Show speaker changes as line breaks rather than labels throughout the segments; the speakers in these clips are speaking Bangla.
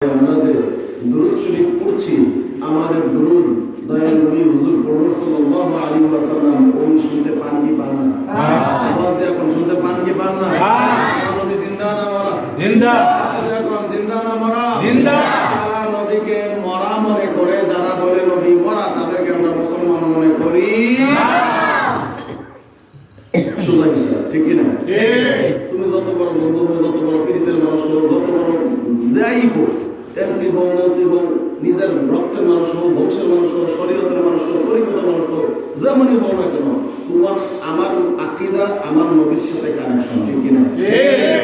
আমরা দুরুদ শরীফ পড়ছি আমাদের দুরুদ দয়াল নবী হুজুর পড়ল সাল্লাল্লাহু আলাইহি ওয়াসাল্লাম উনি শুনতে পান কি পান না? আওয়াজ দিয়ে এখন শুনতে পান কি পান না? নবী জিন্দা না মরা।
জিন্দা।
এখন জিন্দা না মরা।
জিন্দা।
যারা নবীকে মরা মনে করে যারা বলে নবী মরা তাদেরকে আমরা মুসলমান মনে করি। সোজা হিসাব ঠিক কি না তুমি যত বড় বন্ধু হো যত বড় ফিরিতের মানুষ হো যত বড় যাই হোক এমপি হোক মন্ত্রী হোক নিজের রক্তের মানুষ হোক বংশের মানুষ হোক শরীয়তের মানুষ হোক তরিকতের মানুষ হোক যেমনই হোক না কেন তোমার আমার আকিদা আমার নবীর সাথে কানেকশন ঠিক কিনা?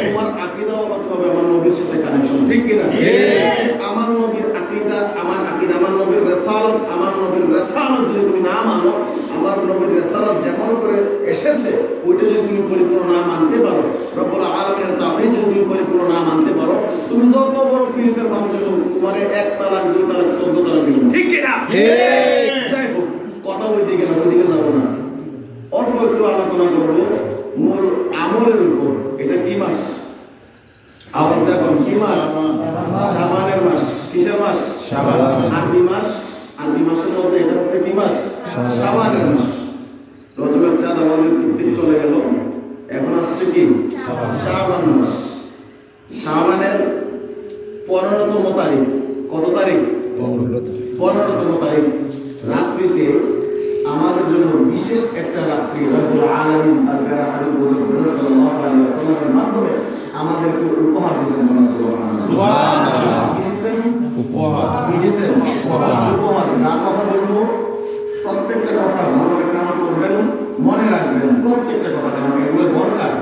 তোমার আকিদাও হতে হবে আমার নবীর সাথে কানেকশন ঠিক কিনা? আমার নবীর আকিদা আমার আকিদা আমার নবীর রেসালত আমার নবীর রেসালত যদি তুমি না মানো আমার নবীর রেসালত যেমন করে এসেছে ওইটা যদি তুমি পরিপূর্ণ না মানতে পারো রব্বুল তাওহীদ যদি তুমি পরিপূর্ণ না মানতে পারো তুমি যত বড় পীরের মানুষ হোক তোমার এক তালাক দুই তালাক চোদ্দ তালাক ঠিক কি না যাই হোক কথা ওই দিকে না ওই দিকে যাব না অল্প একটু আলোচনা করব মূল আমলের উপর এটা কি মাস আওয়াজ দেখো কি মাস শাবানের মাস কিসের মাস
শাবান।
আরবি মাস আরবি মাসের মধ্যে এটা হচ্ছে কি মাস শাবানের মাস রজবের চাঁদ আমাদের কৃত্রিম চলে গেল এখন আসছে কি শাবান মাস শাবানের পনেরোতম তারিখ কত তারিখ? পনেরোতম তারিখ। রাত্রিতে আমাদের জন্য বিশেষ একটা রাত্রি আলামিন তার মাধ্যমে আমাদেরকে উপহার দিয়েছেন?
উপহার।
কি দিয়েছেন? যা কথা বলব প্রত্যেকটা কথা ভালো করে কেমন করবেন মনে রাখবেন প্রত্যেকটা কথা কারণ এগুলো দরকার।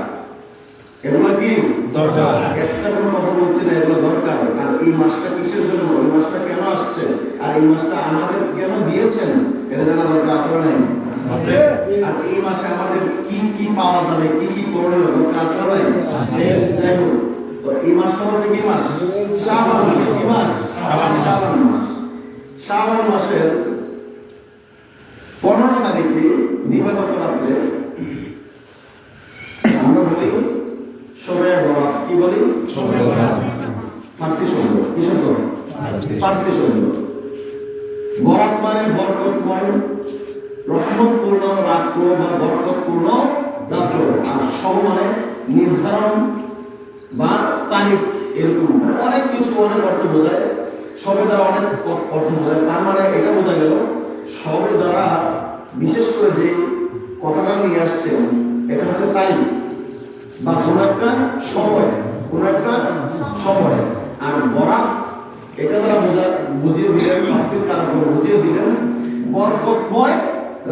এগুলো কি?
দরকার।
এক্সট্রা কোনো কথা বলছি না এগুলো দরকার। আর এই মাসটা কিসের জন্য? এই মাসটা কেন আসছে? আর এই মাসটা আমাদের কেন দিয়েছেন? এটা জানা দরকার আছে না আর এই মাসে আমাদের কি কি পাওয়া যাবে কি কি করণীয় দরকার আছে না যাই হোক তো এই মাসটা হচ্ছে কি মাস? শাবান মাস। কি মাস?
শাবান মাস।
শাবান মাস। শাবান মাসের পনেরো তারিখে দিবাগত রাত্রে আমরা বলি সবে বরাত কি বলি
শবে বরাত।
ফার্সি শব্দ কি শব্দ
ফার্সি।
শব্দ বরাত মানে বরকতময় রহমতপূর্ণ রাত্র বা বরকতপূর্ণ রাত্র। আর সব মানে নির্ধারণ বা তারিখ এরকম। মানে অনেক কিছু অনেক অর্থ বোঝায়। সবে দ্বারা অনেক অর্থ বোঝায়। তার মানে এটা বোঝা গেল, সবে দ্বারা বিশেষ করে যে কথাটা নিয়ে আসছে এটা হচ্ছে তারিখ বা কোনো একটা সময়। কোনো একটা সময়। আর বরাত, এটা দ্বারা বোঝা বুঝিয়ে দিলেন মাসির কারণ বুঝিয়ে দিলেন বরকতময়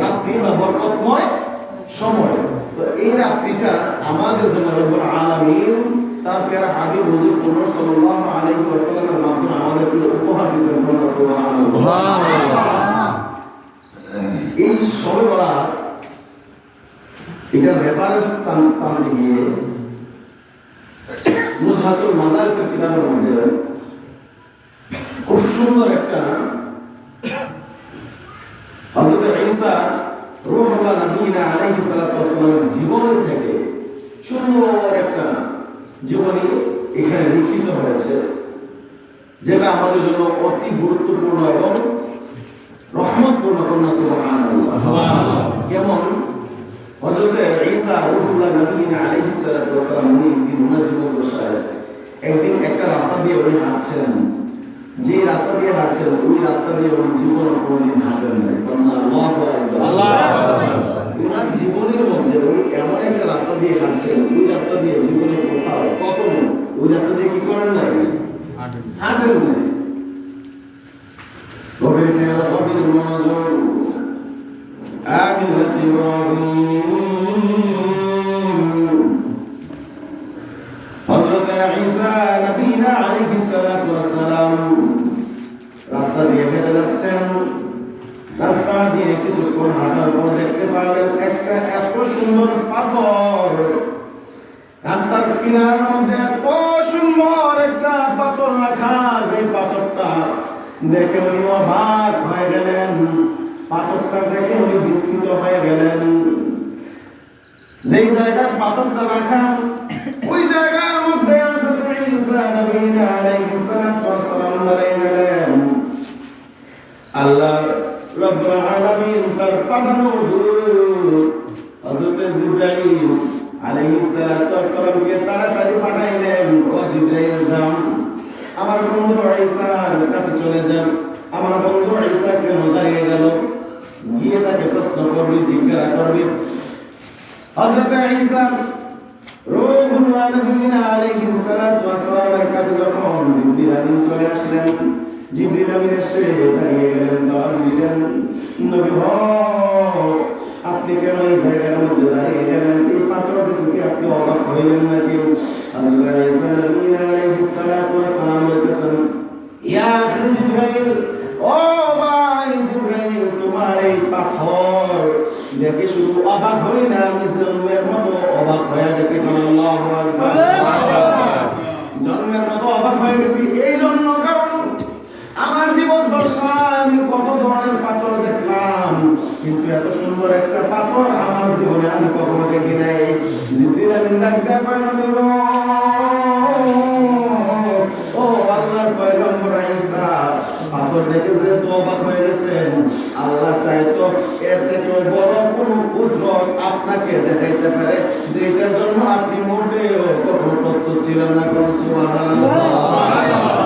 রাত্রি বা বরকতময় সময়। তো এই রাত্রিটা আমাদের জন্য রব্বুল আলামিন তার প্যারা হাবিব হুজুর কুমার সাল্লাল্লাহু আলাইহি ওয়াসাল্লামের মাধ্যমে আমাদেরকে উপহার দিয়েছেন বলা সুবহানাল্লাহ এই সবে বরাত এটা রেফারেন্স টানতে গিয়ে মুজাহাতুল মাজারিসের কিতাবের মধ্যে খুব সুন্দর একটা হযরত ঈসা রূহুল্লাহ নবীনা আলাইহিস সালাতু ওয়াসসালামের জীবনের থেকে সুন্দর একটা জীবনী এখানে লিখিত হয়েছে যেটা আমাদের জন্য অতি গুরুত্বপূর্ণ এবং রহমতপূর্ণ কন্যা সুবহানাল্লাহ। কেমন হযরতে ঈসা রূহুল্লাহ নবীনা আলাইহিস সালাতু ওয়াসসালাম উনি একদিন ওনার জীবন দশায় একদিন একটা রাস্তা দিয়ে উনি হাঁটছেন। যে রাস্তা দিয়ে হাঁটছেন ওই রাস্তা দিয়ে উনি জীবনে কোনোদিন হাঁটেন নাই ওনার জীবনের মধ্যে উনি এমন একটা রাস্তা দিয়ে হাঁটছেন ওই রাস্তা দিয়ে জীবনে কোথাও কখনো ওই রাস্তা দিয়ে কি করেন নাই? হাঁটেন নাই। গভীর খেয়াল গভীর মনোযোগ আমিনাত ইব্রাহিম হযরত ঈসা নবীনা আলাইহিস সালাতু ওয়াসসালাম রাস্তা দিয়ে হেঁটে যাচ্ছেন। রাস্তা দিয়ে কিছুক্ষণ হাঁটার পর দেখতে পারলেন একটা এত সুন্দর পাথর। রাস্তার কিনারার মধ্যে এত সুন্দর একটা পাথর রাখা যে পাথরটা দেখে উনি অবাক হয়ে গেলেন। পাথরটা দেখে উনি বিস্মিত হয়ে গেলেন। যেই জায়গায় পাথরটা রাখা, ওই জায়গার মধ্যে আল্লাহ পাঠানো আমার বন্ধু ঈসার কাছে চলে আমার বন্ধু কেন দাঁড়িয়ে গেল। গিয়ে তাকে প্রশ্ন করবি, জিজ্ঞাসা করবি। হযরত ঈসা রূহুল্লাহ নবীন আলাইহিস সালাতু ওয়াস সালামের কাছে যখন জিবরিল আমিন চলে আসলেন, জিবরিল আমিন এসে দাঁড়িয়ে গেলেন সালাম দিলেন, নবী হ, আপনি কেন এই জায়গার মধ্যে দাঁড়িয়ে গেলেন? এই পাথর দেখে আপনি অবাক হইলেন নাকি? হযরত ঈসা নবীন আলাইহিস সালাতু ওয়াস বলতেছেন ইয়া আখি জিবরাইল, ও পাথর দেখে শুধু অবাক হই না আমি জন্মের মতো অবাক হয়ে গেছি জন্মের মতো অবাক হয়ে গেছি এই জন্য কারণ আমার জীবন দশায় আমি কত ধরনের পাথর দেখলাম। কিন্তু এত সুন্দর একটা পাথর আমার জীবনে আমি কখনো দেখি নাই। কয় নবী গো, ও আল্লাহর পয়গম্বর ঈসা পাথর দেখে তো অবাক হয়ে আল্লাহ চাইতো এর থেকে বড় কোন কুদরত আপনাকে দেখাইতে পারে যেটার জন্য আপনি মোটেও কখনো প্রস্তুত ছিলেন না। কোন সুবহানাল্লাহ।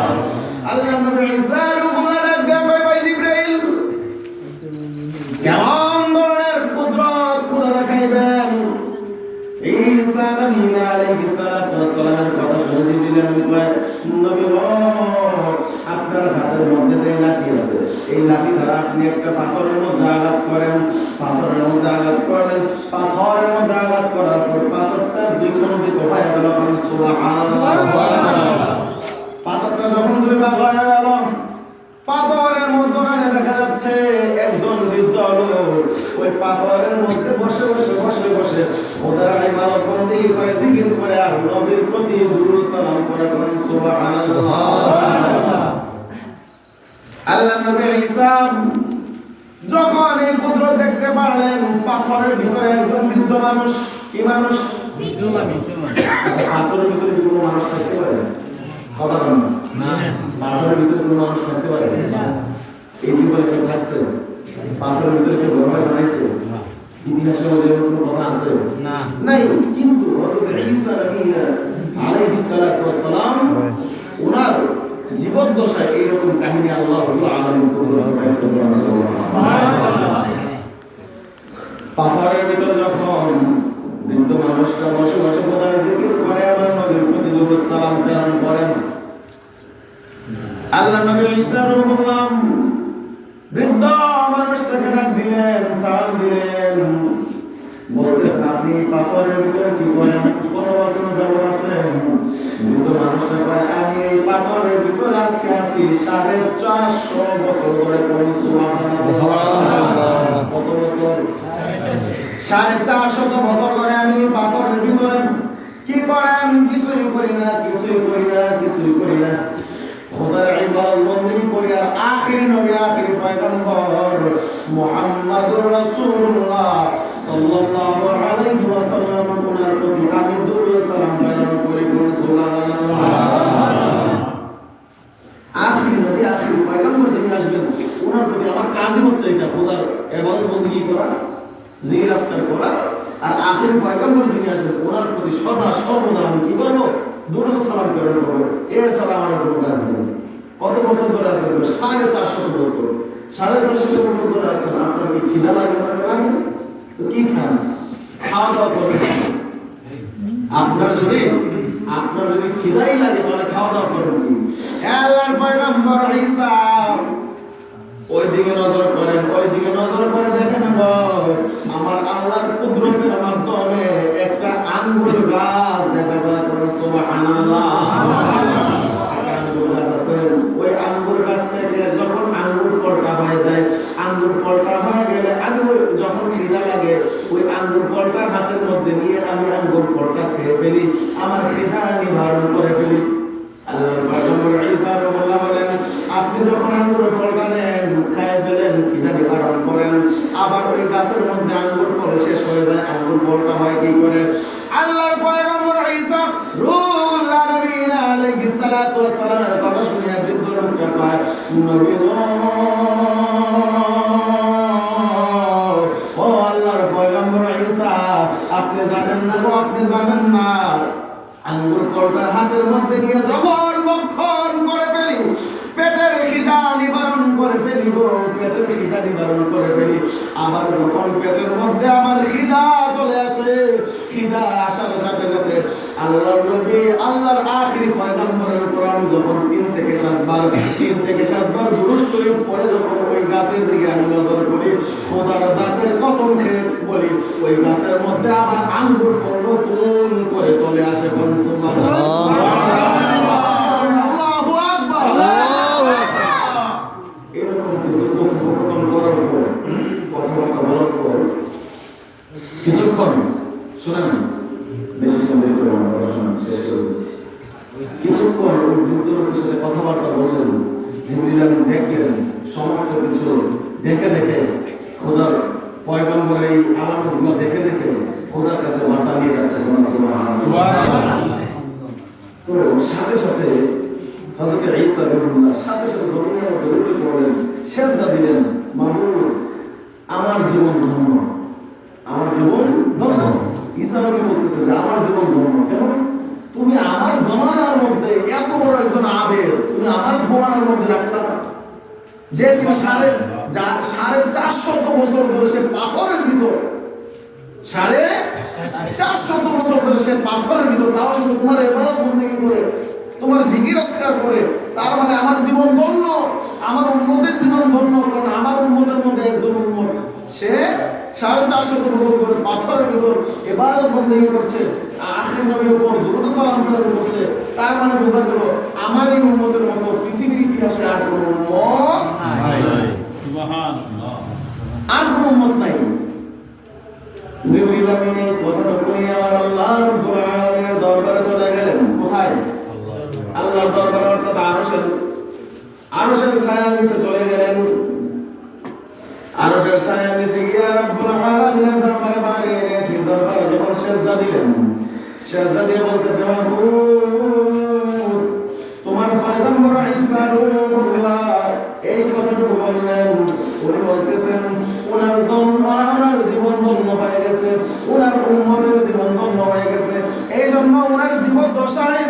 করে আল্লাহ নবী ঈসা যখন এই কুদরত দেখতে পারলেন পাথরের ভিতরে একজন বৃদ্ধ মানুষ কি মানুষ? পাথরের ভিতরে কোনো মানুষ থাকতে পারে? কথা বলেন। পাথরের ভিতরে কোনো মানুষ থাকতে পারে? এই জীবনে কেউ থাকছে পাথরের ভিতরে কেউ বাড়ি বানাইছে ইতিহাসে মধ্যে কোনো কথা আছে?
না।
নাই কিন্তু হযরত ঈসা নবীনা আলাইহিস সালাতু ওয়াস সালাম ওনার জীবদ্দশায় এইরকম কাহিনী আল্লাহ রাব্বুল আলামিন পাথরের ভিতরে যখন বৃদ্ধ মানুষটা বসে বসে খোদার জিকির করে আমার নবীর প্রতি দরুদ সালাম প্রেরণ করেন। আল্লাহ নবী ঈসা রূহুল্লাহ বৃদ্ধ ভিতরে আজকে আছি সাড়ে চারশো বছর সুবহানাল্লাহ কত বছর আমি পাথরের ভিতরে কি করেন? করি না, কিছুই করি না, কিছুই করি না। খোদার ইবাদত বন্দেগী করি আর আখিরি নবী, আখিরি পয়গম্বর মুহাম্মাদুর রাসূলুল্লাহ, সাল্লাল্লাহু আলাইহি ওয়াসাল্লাম। আমার সাড়ে চারশো সাড়ে আপনার যদি আপনার যদি খিদাই লাগে, তাহলে খাওয়া দাওয়া করবেন কি? আল্লাহর ওই দিকে নজর করেন ওই দিকে নজর করে দেখেন আমার আল্লাহর কুদরতের পয়গম্বর ঈসা আপনি জানেন না গো, আপনি জানেন না। আঙ্গুর ফলটা হাতের মধ্যে নিয়ে যখন বক্ষণ করে ফেলি, পেটের খিদা নিবারণ করে ফেলি গো, পেটের খিদা নিবারণ করে ফেলি। আবার যখন পেটের মধ্যে আমার খিদা চলে আসে খিদা আসার সাথে সাথে আল্লাহর নবী আল্লাহর আখিরি পয়গম্বরের আমি যখন তিন থেকে সাতবার তিন থেকে সাতবার দুরুশ শরীফ পরে যখন ওই গাছের দিকে আমি নজর করি খোদার জাতের কসম খেয়ে বলি ওই গাছের মধ্যে আবার আঙ্গুর ফল নতুন করে চলে আসে কোন আল্লাহু আকবার। শেষ কিছুক্ষণ ওই বৃদ্ধ সাথে কথাবার্তা বললেন জিবরিল আমিন দেখলেন সমস্ত কিছু। দেখে দেখে খোদার পয়গম্বরের এই আলামতগুলো দেখে দেখে খোদার কাছে বার্তা নিয়ে যাচ্ছে তো সাথে সাথে হযরত ঈসা রাদিয়াল্লাহু সাথে সাথে জমিনের উঠে পড়লেন সেজদা দিলেন মাবুদ আমার জীবন ধন্য। আমার জীবন ধন্য। ঈসা নবী বলতেছে যে, আমার জীবন ধন্য। কেন? তুমি আমার জমানার মধ্যে এত বড় একজন আবেদ তুমি আমার জমানার মধ্যে রাখলা যে তুমি সাড়ে সাড়ে চারশত বছর ধরে সে পাথরের ভিতর, সাড়ে চার চারশত বছর ধরে সে পাথরের ভিতর, তাও শুধু তোমার এবারও বন্দিগি করে, তোমার জিগির অস্কার করে, তার মানে আমার জীবন ধন্য, আমার উন্মতের জীবন ধন্য, কারণ আমার উন্মতের মধ্যে একজন উন্মত সে সাড়ে চারশত বছর ধরে পাথরের ভিতর এবার বন্দিগি করছে আখির নবীর উপর দুরুদ সালাম করে করছে। তার মানে বোঝা গেল আমার এই উন্মতের মতো পৃথিবীর ইতিহাসে আর কোনো উন্মত আর কোনো উন্মত নাই। জিবরিল আমিন কথাটা বলে আমার আল্লাহ রাব্বুল আলামিনের দরবারে চলে গেলেন। কোথায়? আল্লাহর দরবারে অর্থাৎ আরশের। আরশের ছায়ার নিচে চলে গেলেন। আরশের ছায়ার নিচে গিয়ে রব্বুল আলামিনের দরবারে বারে ফির দরবারে যখন সেজদা দিলেন, সেজদা দিয়ে বলতেছে মাহবুব তোমার পয়গম্বর ঈসা রূহুল্লাহ, এই কথাটুকু বললেন। উনি বলতেছেন, ওনার ধন্য ওনার জীবন ধন্য হয়ে গেছে, ওনার উম্মতের জীবন ধন্য হয়ে গেছে। এই জন্য ওনার জীবন দশায়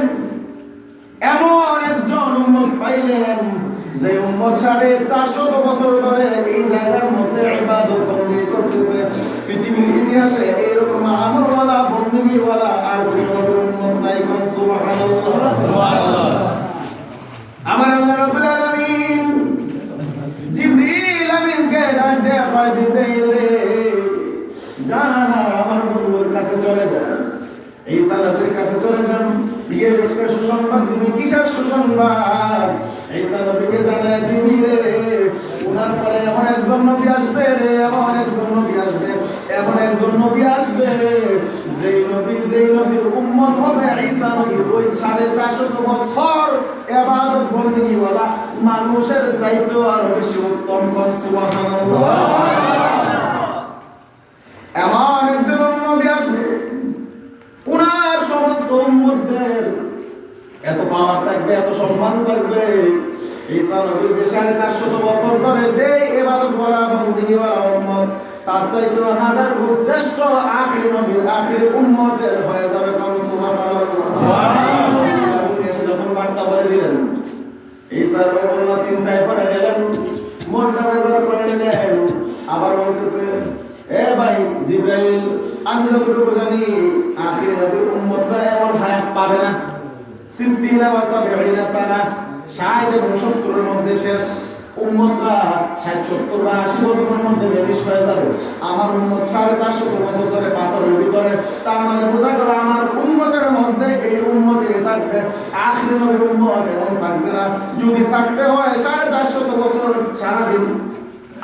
এমন একজন উম্মত পাইলেন, যে উম্মত সাড়ে চারশত বছর ধরে এই জায়গার ইতিহাসে এইরকম আমলওয়ালা বন্দিগিওয়ালা আর কোনো উম্মত নাই কোন সুবহানাল্লাহ। আমার আল্লাহ রাব্বুল আলামিন জিবরিল আমিনকে ডাক দেয়া কয় জিবরাইল রে জানা আমার বন্ধুর কাছে চলে যান ঈসা নবীর কাছে চলে যান গিয়ে একটা সুসংবাদ দিবি কিসের সুসংবাদ? ঈসা নবীকে জানায় দিবি রে। ওনার পরে এমন একজন নবী আসবে রে এমন একজন নবী আসবে এমন একজন নবী আসবে, যেই নবী, যেই নবীর উম্মত হবে, ঈসা নবী ওই সাড়ে চারশত বছর এবাদত বন্দেগী ওয়ালা মানুষের চাইতেও আরও বেশি উত্তম কোন? এমন একজন নবী আসবে, উনার সমস্ত উম্মতদের এত পাওয়ার থাকবে, এত সম্মান থাকবে। ঈসা নবীর যে সাড়ে চারশত বছর ধরে যে এবাদত করা বন্দিগি করা উম্মত তার চাইতে হাজার গুণ শ্রেষ্ঠ আখিরি নবীর আখিরি উম্মতের হয়ে যাবে কারণ এসে যখন বার্তা বলে দিলেন ঈসার অন্য চিন্তায় পড়ে গেলেন, মনটা বেজার করে নিলেন আবার বলতেছে, এ ভাই জিব্রাইল, আমি যতটুকু জানি, আখির নবীর উম্মতরা এমন হায়াত পাবে না। সিদ্দিনা বা সাবিঈনা সানা 60 এবং 70 এর মধ্যে শেষ। উম্মতরা 60 70 বা 80 বছরের মধ্যে হয়ে যাবে। আমার উম্মত 450 বছর ধরে পাথরের ভিতরে তার মানে বোঝা গেল আমার উন্মতের মধ্যে এই উম্মতে থাকবে আখির নবীর এমন থাকবে না। যদি থাকতে হয় 450 বছর সারাদিন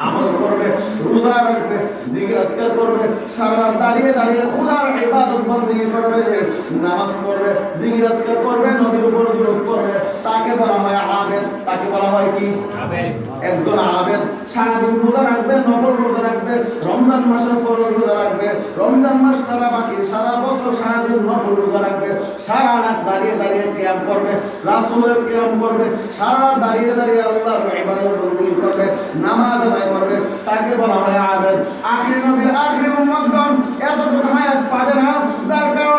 আমল করবে, রোজা রাখবে আজকার করবে সারা রাত দাঁড়িয়ে দাঁড়িয়ে খোদার ইবাদত বন্দেগী করবে, নামাজ পড়বে আজকার করবে, নবীর উপর দরুদ করবে তাকে বলা হয় আবেদ, তাকে বলা হয় কি? একজন আবেদ, সারাদিন রোজা রাখবে, নফল রোজা রাখবে, রমজান মাসের ফরজ রোজা রাখবে, রমজান মাস ছাড়া বাকি সারা বছর সারাদিন নফল রোজা রাখবে, সারা রাত দাঁড়িয়ে দাঁড়িয়ে ক্যাম্প করবে, রাসূলের ক্যাম্প করবে, সারা দাঁড়িয়ে দাঁড়িয়ে আল্লাহর ইবাদত নামাজ আদায় করবে, তাকে বলা হয় আবেদ। আখির নবীর আখির উম্মতগণ, এতটুকু হায়াত পাবে না, যার কারণে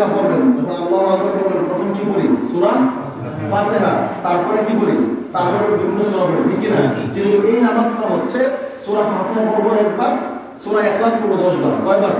ফাতিহা পড়বেন যখন আল্লাহু আকবার বলবেন প্রথম কি পড়ি? সূরা ফাতিহা। তারপরে কি পড়ি? তারপরে বিভিন্ন সূরা পড়ি ঠিক। না কিন্তু এই নামাজটা হচ্ছে সূরা ফাতিহা পড়ব একবার সূরা ইখলাস পড়ব 10 বার কয়বার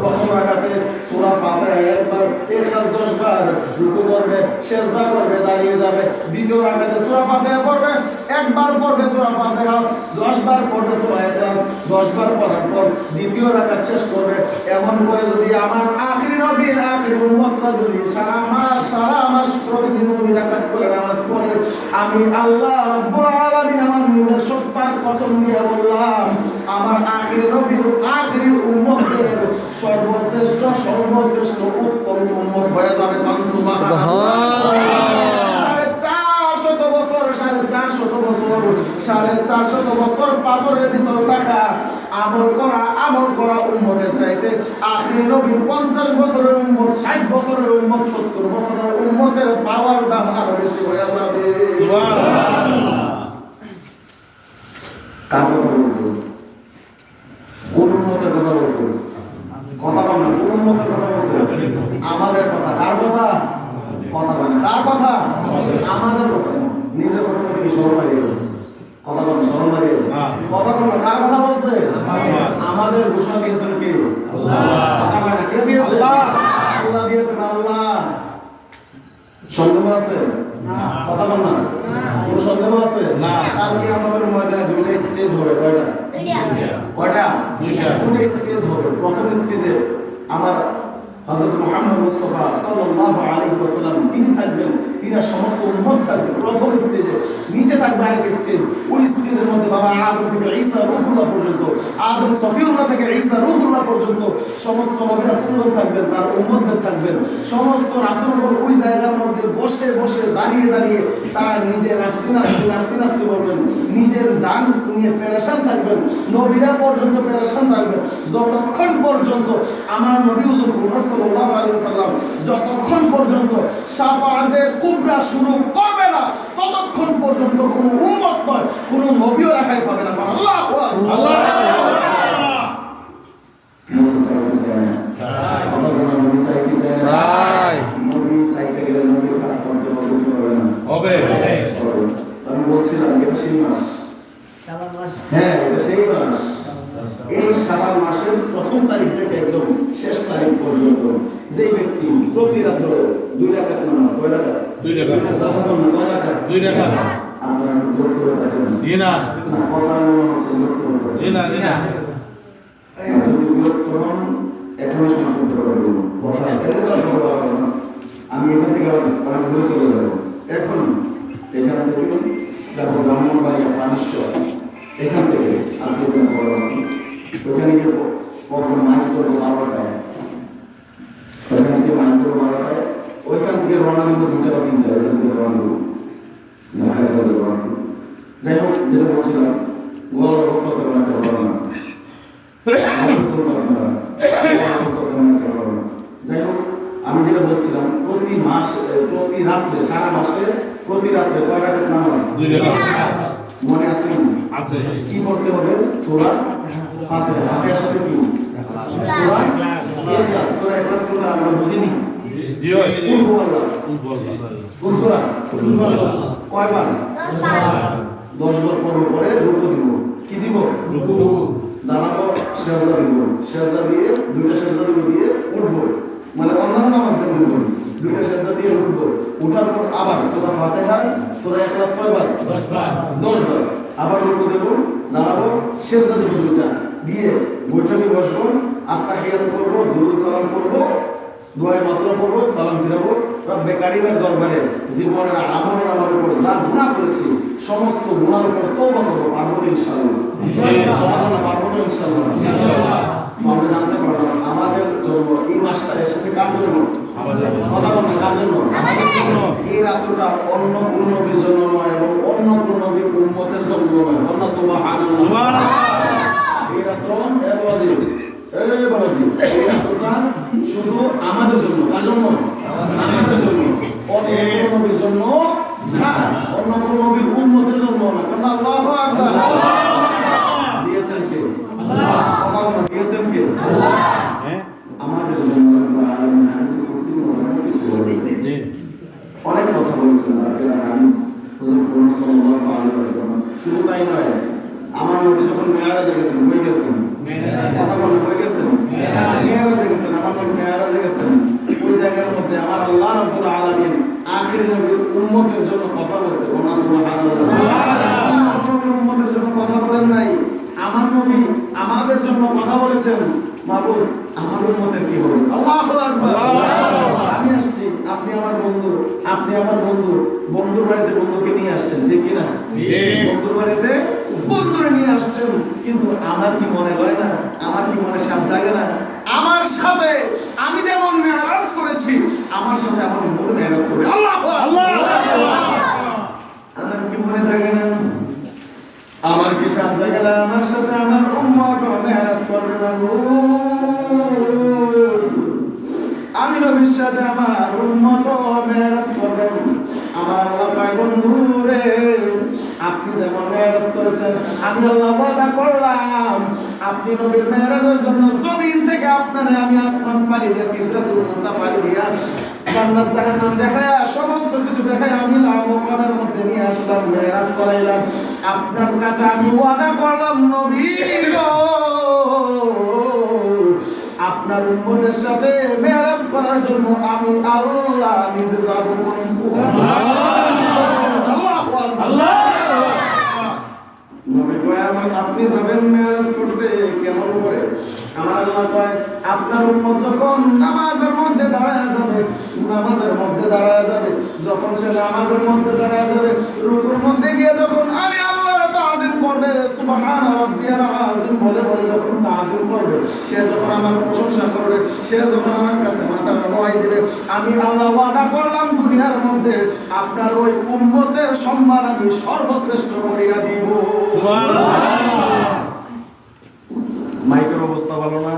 প্রথম রাকাতে সূরা ফাতিহা একবার ইখলাস 10 বার রুকু করবে সিজদা করবে দাঁড়িয়ে যাবে। দ্বিতীয় রাকাতে সূরা ফাতিহা পড়বে একবার পড়বে সূরা ফাতিহা 10 বার পড়বে সূরা ইখলাস 10 বার পড়ার পর দ্বিতীয় রাকাত শেষ করবে। এমন করে যদি আমার আখির নবীর আখির উম্মতরা যদি সারা মাস সারা মাস প্রতিদিন দুই রাকাত করে নামাজ পড়ে। আমি আল্লাহ রাব্বুল আলামিন আমার নিজের সত্তার কসম দিয়ে বললাম আমার আখির নবীর আখির উম্মতের সর্বশ্রেষ্ঠ সর্বশ্রেষ্ঠ উত্তম উম্মত হয়ে যাবে কারণ বছর সাড়ে চারশত বছর পাথরের ভিতর রাখা আমল করা আমল করা উম্মতের চাইতে আখরি নবীর পঞ্চাশ বছরের উম্মত ষাট বছরের উম্মত সত্তর বছরের উম্মতের পাওয়ার দাম আরও বেশি হয়ে যাবে। কার কথা বলছে কোন উন্মতের কথা বলছে কথা বল না কোন উন্মতের কথা বলছে আমাদের কথা কার কথা কথা বল না কার কথা আমাদের কথা নিজের কথা বলতে কি শরম লাগে কথা বল না শরম লাগে কথা বল না কার কথা বলছে ঘোষণা দিয়েছেন কে আল্লাহ। দিয়েছেন আল্লাহ। সন্দেহ আছে? কথা বল না। কোনো সন্দেহ আছে?
না।
কালকে আমাদের ময়দানে দুইটা স্টেজ হবে কয়টা? কয়টা।
দুইটা।
স্টেজ হবে। প্রথম স্টেজে আমার ওয়াসাল্লাম, তিনি থাকবেন তিনি সমস্ত থাকবে প্রথম স্টেজে নিচে থাকবে স্টেজ ওই স্টেজের মধ্যে বাবা আদম থেকে ঈসা পর্যন্ত, আদম সফিউল্লাহ থেকে ঈসা পর্যন্ত সমস্ত নবী রাসূলগণ থাকবেন, তার উম্মতদের থাকবেন। সমস্ত রাসূলগণ ওই জায়গার মধ্যে বসে বসে দাঁড়িয়ে দাঁড়িয়ে তারা নিজে নাফসি নাফসি নাফসি নাফসি বলবেন। নিজের জান নিয়ে পেরেশান থাকবেন। নবীরা পর্যন্ত পেরেশান থাকবেন। যতক্ষণ পর্যন্ত আমার নবী হুজুর সাল্লাল্লাহু আলাইহি ওয়াসাল্লাম যতক্ষণ পর্যন্ত শাফাআতে কুবরা শুরু করবে না ততক্ষণ পর্যন্ত কোনো উম্মত নয় কোনো নবীও রেহাই পাবে না। আল্লাহু হবে আমি বলছিলাম এটা সেই মাস। হ্যাঁ এটা সেই মাস। এই সারা মাসের প্রথম তারিখ থেকে একদম শেষ তারিখ পর্যন্ত যে ব্যক্তি প্রতি রাত্র দুই রাকাত নামাজ কয় রাকাত?
দুই
বল কয় রাকাত?
দুই।
আপনারা
না
কথা মনে হচ্ছে
না না
যদি বিরক্ত হন সমাপ্ত কথা না। আমি এখান থেকে আবার ঘুরে চলে যাব। এখন এখান থেকে যাব ব্রাহ্মণবাড়ি পানিশ্বর। এখান থেকে আজকে বড় ওখানে গিয়ে কখন মাইক করব বারোটায় ওখানে গিয়ে মাইক করব বারোটায় ওইখান থেকে রওনা দিব দুটো বা তিনটা ওইখান থেকে রওনা দেবো ঢাকায় চলে আর কি। যাই হোক যেটা বলছিলাম গলার অবস্থা তেমন একটা ভালো না যাই হোক আমি যেটা বলছিলাম প্রতি মাস প্রতি রাত্রে সারা মাসে প্রতি রাত্রে কয় রাখাত নামাজ মনে আছে কি? করতে হবে সূরা ফাতিহা ফাতিহার সাথে কি সূরা ইখলাস সূরা ইখলাস কোনটা আমরা বুঝিনি।
জি হয়
কুল হুয়াল্লাহ কোন সূরা কয়বার? দশ বার পর পরে রুকু দিব। কি দিব?
রুকু।
দাঁড়াবো সেজদা দিব। সেজদা দিয়ে দুইটা সেজদা দিয়ে উঠবো। মানে অন্যান্য নামাজ যেমন করি দুইটা সেজদা দিয়ে উঠবো। উঠার পর আবার সূরা ফাতিহা সূরা ইখলাস কয়বার?
10 বার।
10 বার। আবার রুকু দেব দাঁড়াবো শেষ দিব দুইটা। দিয়ে বৈঠকে বসবো আত্মাহিয়াত করব দুরুদ সালাম করব দোয়ায় মাসলা করব সালাম ফিরাবো। রব্বে কারিমের দরবারে জীবনের আমলের আমার উপর যা গুনাহ করেছি সমস্ত গুনার উপর করব পারব তো ইনশাআল্লাহ। ইনশাআল্লাহ। পারব তো ইনশাআল্লাহ। আমরা জানতে পারলাম আমাদের জন্য এই মাসটা এসেছে কার জন্য কথা বল কার জন্য এই রাত্রটা অন্য কোন নবীর জন্য নয় এবং অন্য কোন নবীর উম্মতের জন্য নয়। বন্যা সুবহানাল্লাহ। এই রাত্র এ বাবাজি এ বাবাজি এই রাত্রটা শুধু আমাদের জন্য কার জন্য? আমাদের জন্য। অন্য নবীর জন্য না অন্য কোন নবীর উম্মতের জন্য না। কারণ আল্লাহু দিয়েছেন কে? কথা দিয়েছেন কে? আমাদের জন্য অনেক কথা বলেছেন শুধু তাই নয় আমার নবী যখন মেয়ারাজে গেছেন হয়ে গেছেন? কথা বলেন হয়ে গেছেন? মেয়ারাজে। গেছেন আমার নবী মেয়ারাজে গেছেন। ওই জায়গার মধ্যে আমার আল্লাহ রাব্বুল আলামিন আখির নবীর উম্মতের জন্য কথা বলেছে। ওনা সুবহানাল্লাহ। উম্মতের জন্য কথা বলেন নাই। আমার নবী আমাদের জন্য কথা বলেছেন। মাবুদ আমার উম্মতের কি হবে? আল্লাহু আকবার। আমি আপনি আমার বন্ধু আপনি আমার বন্ধু। বন্ধুর বাড়িতে বন্ধুকে নিয়ে আসছেন যে কিনা? বন্ধুর বাড়িতে বন্ধুরে নিয়ে আসছেন। কিন্তু আমার কি মনে হয় না? আমার কি মনে সাত জাগে না? আমার সাথে আমি যেমন মেরাজ করেছি আমার সাথে আমার বন্ধু মেরাজ করবে আল্লাহ আল্লাহ আমার কি মনে জাগে না? আমার কি সাত জাগে না? আমার সাথে আমার সাথে আমার উম্মত মেরাজ করবেন আমার আল্লাহ পায় বন্ধু রে আপনি যেমন মেরাজ করেছেন, আমি আল্লাহ ওয়াদা করলাম, আপনি নবীর মেরাজের জন্য জমিন থেকে আপনারে আমি আসমান পানি দিয়ে সিদ্ধাতুল মুনতা পানি দিয়া জান্নাত, জাহান্নাম দেখায়া সমস্ত কিছু দেখায় আমি লামকানের মধ্যে নিয়ে আসলাম, মেরাজ করাইলাম। আপনার কাছে আমি ওয়াদা করলাম, নবী আপনার উম্মতের সাথে মেরাজ করার জন্য আমি আল্লাহ নিজে যাব। আপনি যাবেন মেরাজ করতে, কেমন করে? আমার আল্লাহ কয়, আপনার উম্মত যখন নামাজের মধ্যে দাঁড়ায় যাবে, নামাজের মধ্যে দাঁড়ায় যাবে, যখন সে নামাজের মধ্যে দাঁড়ায় যাবে, রুকুর মধ্যে গিয়ে যখন আমি করবে সুবহান রাব্বিয়াল আযিম বলে বলে যখন তাজিম করবে সে যখন আমার প্রশংসা করবে সে যখন আমার কাছে মাথা নয় দিবে আমি আল্লাহ ওয়াদা করলাম দুনিয়ার মধ্যে আপনার ওই উম্মতের সম্মান আমি সর্বশ্রেষ্ঠ করিয়া দিব। মাইকের অবস্থা ভালো না?